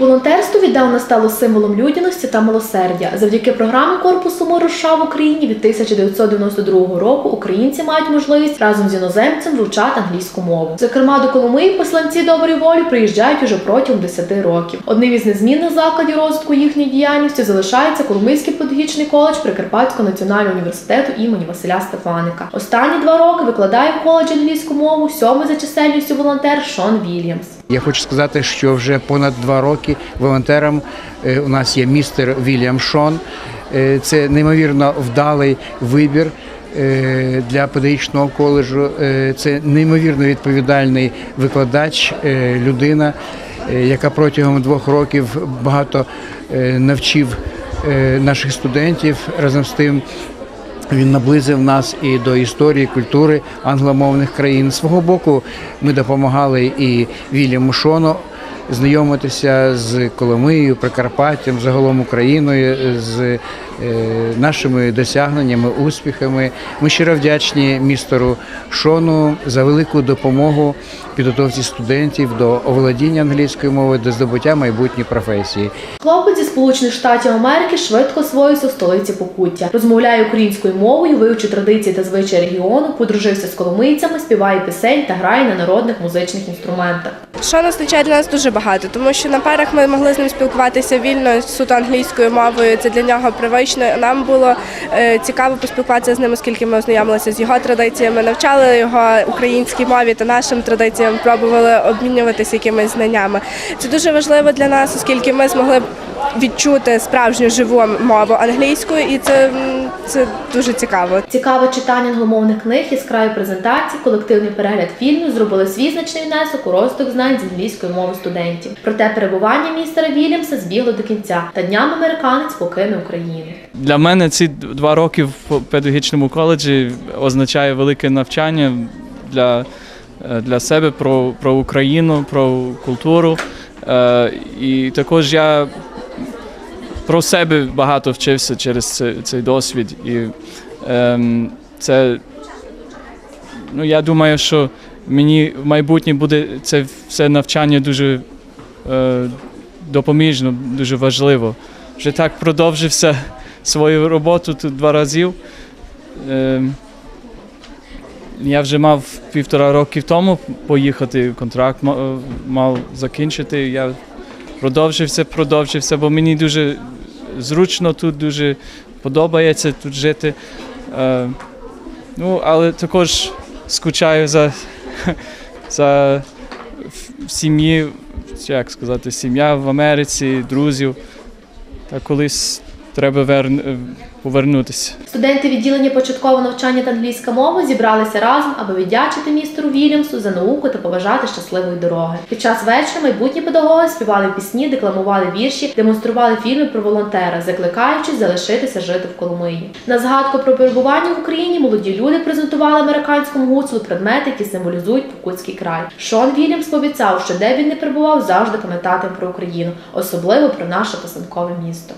O Волонтерство віддавна стало символом людяності та милосердя. Завдяки програмі корпусу миру в Україні від 1992 року українці мають можливість разом з іноземцем вивчати англійську мову. Зокрема, до Коломиї посланці доброї волі приїжджають уже протягом 10 років. Одним із незмінних закладів розвитку їхньої діяльності залишається Коломийський педагогічний коледж Прикарпатського національного університету імені Василя Стефаника. Останні два роки викладає в коледжі англійську мову сьомий за чисельністю волонтер Шон Вільямс. Я хочу сказати, що вже понад два роки волонтером е, у нас є містер Вільям Шон. Е, Це неймовірно вдалий вибір е, для педагогічного коледжу. Це неймовірно відповідальний викладач, людина, яка протягом двох років багато навчив наших студентів разом з тим. Він наблизив нас і до історії, культури англомовних країн. Свого боку ми допомагали і Вільяму Шону знайомитися з Коломиєю, Прикарпаттям, загалом Україною, з нашими досягненнями, успіхами. Ми щиро вдячні містеру Шону за велику допомогу підготовці студентів до оволодіння англійської мови, до здобуття майбутньої професії. Хлопець зі Сполучених Штатів Америки швидко освоївся в столиці Покуття. Розмовляє українською мовою, вивчив традиції та звичаї регіону, подружився з коломийцями, співає пісень та грає на народних музичних інструментах. Нас означає для нас дуже багато, тому що на парах ми могли з ним спілкуватися вільно суто англійською мовою. Це для нього привично. Нам було е, цікаво поспілкуватися з ним, оскільки ми ознайомилися з його традиціями, навчали його українській мові та нашим традиціям, пробували обмінюватися якимись знаннями. Це дуже важливо для нас, оскільки ми змогли відчути справжню живу мову англійською, і це, це дуже цікаво. Цікаве читання англомовних книг, яскраві презентації, колективний перегляд фільмів зробили свій значний внесок у розвиток знань з англійської мови студентів. Проте перебування містера Вільямса збігло до кінця, та днями американець покине Україну. Для мене ці два роки в педагогічному коледжі означає велике навчання для, е, для себе про, про Україну, про культуру. Е, І також я про себе багато вчився через це- цей досвід. І ем, це, ну, я думаю, що мені в майбутнє буде це все навчання дуже е, допоміжно, дуже важливо. Вже так продовжився свою роботу тут два рази. Ем, Я вже мав півтора роки тому поїхати, контракт мав закінчити. Я продовжився, продовжився, бо мені дуже зручно тут, дуже подобається тут жити. Е, Ну, але також скучаю за, за сім'ї, як сказати, сім'я в Америці, друзів. Та колись треба верн- повернутися. Студенти відділення початкового навчання та англійська мова зібралися разом, аби віддячити містеру Вільямсу за науку та побажати щасливої дороги. Під час вечора майбутні педагоги співали пісні, декламували вірші, демонстрували фільми про волонтера, закликаючи залишитися жити в Коломиї. На згадку про перебування в Україні молоді люди презентували американському гуцулу предмети, які символізують Покутський край. Шон Вільямс пообіцяв, що де він не перебував, завжди пам'ятатиме про Україну, особливо про наше писанкове місто.